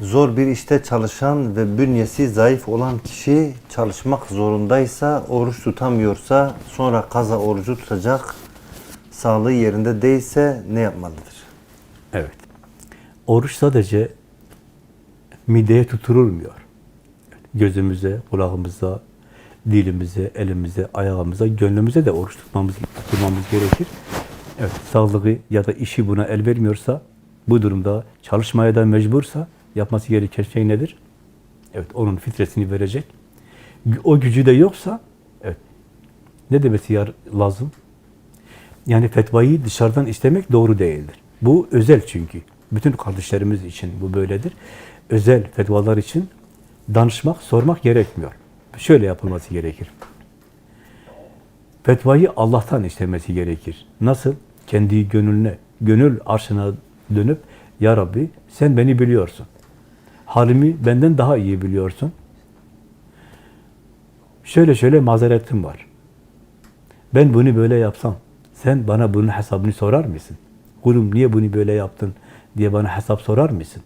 zor bir işte çalışan ve bünyesi zayıf olan kişi çalışmak zorundaysa, oruç tutamıyorsa sonra kaza orucu tutacak, sağlığı yerinde değilse ne yapmalıdır? Evet. Oruç sadece mideye tutulmuyor. Gözümüze, kulağımıza, dilimize, elimize, ayağımıza, gönlümüze de oruç tutmamız, tutmamız gerekir. Evet, sağlığı ya da işi buna el vermiyorsa, bu durumda çalışmaya da mecbursa yapması gereken şey nedir? Evet, onun fitresini verecek. O gücü de yoksa, evet, ne demesi yar- lazım? Yani fetvayı dışarıdan istemek doğru değildir. Bu özel çünkü. Bütün kardeşlerimiz için bu böyledir. Özel fetvalar için danışmak, sormak gerekmiyor. Şöyle yapılması gerekir. Fetvayı Allah'tan istemesi gerekir. Nasıl? Kendi gönlüne, gönül arşına dönüp Ya Rabbi sen beni biliyorsun. Halimi benden daha iyi biliyorsun. Şöyle şöyle mazeretim var. Ben bunu böyle yapsam, sen bana bunun hesabını sorar mısın? Kulum niye bunu böyle yaptın diye bana hesap sorar mısın?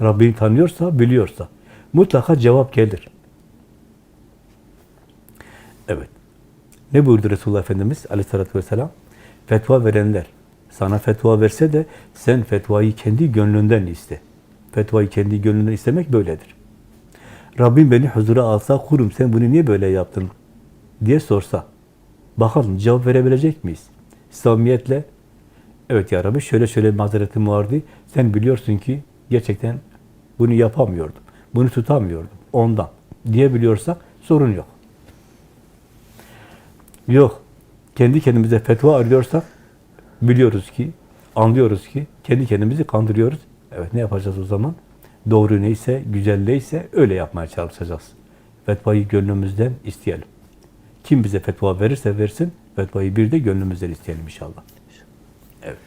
Rabbini tanıyorsa, biliyorsa mutlaka cevap gelir. Evet. Ne buyurdu Resulullah Efendimiz aleyhissalatü vesselam? Fetva verenler sana fetva verse de sen fetvayı kendi gönlünden iste. Fetvayı kendi gönlünden istemek böyledir. Rabbim beni huzura alsa, kurum sen bunu niye böyle yaptın diye sorsa, bakalım cevap verebilecek miyiz? Samimiyetle, evet ya Rabbi şöyle şöyle mazeretim vardı, sen biliyorsun ki gerçekten bunu yapamıyordum, bunu tutamıyordum, ondan diyebiliyorsak sorun yok. Yok, kendi kendimize fetva arıyorsak, biliyoruz ki, anlıyoruz ki, kendi kendimizi kandırıyoruz. Evet, ne yapacağız o zaman? Doğru neyse, güzel neyse öyle yapmaya çalışacağız. Fetvayı gönlümüzden isteyelim. Kim bize fetva verirse versin, fetvayı bir de gönlümüzden isteyelim inşallah. Evet.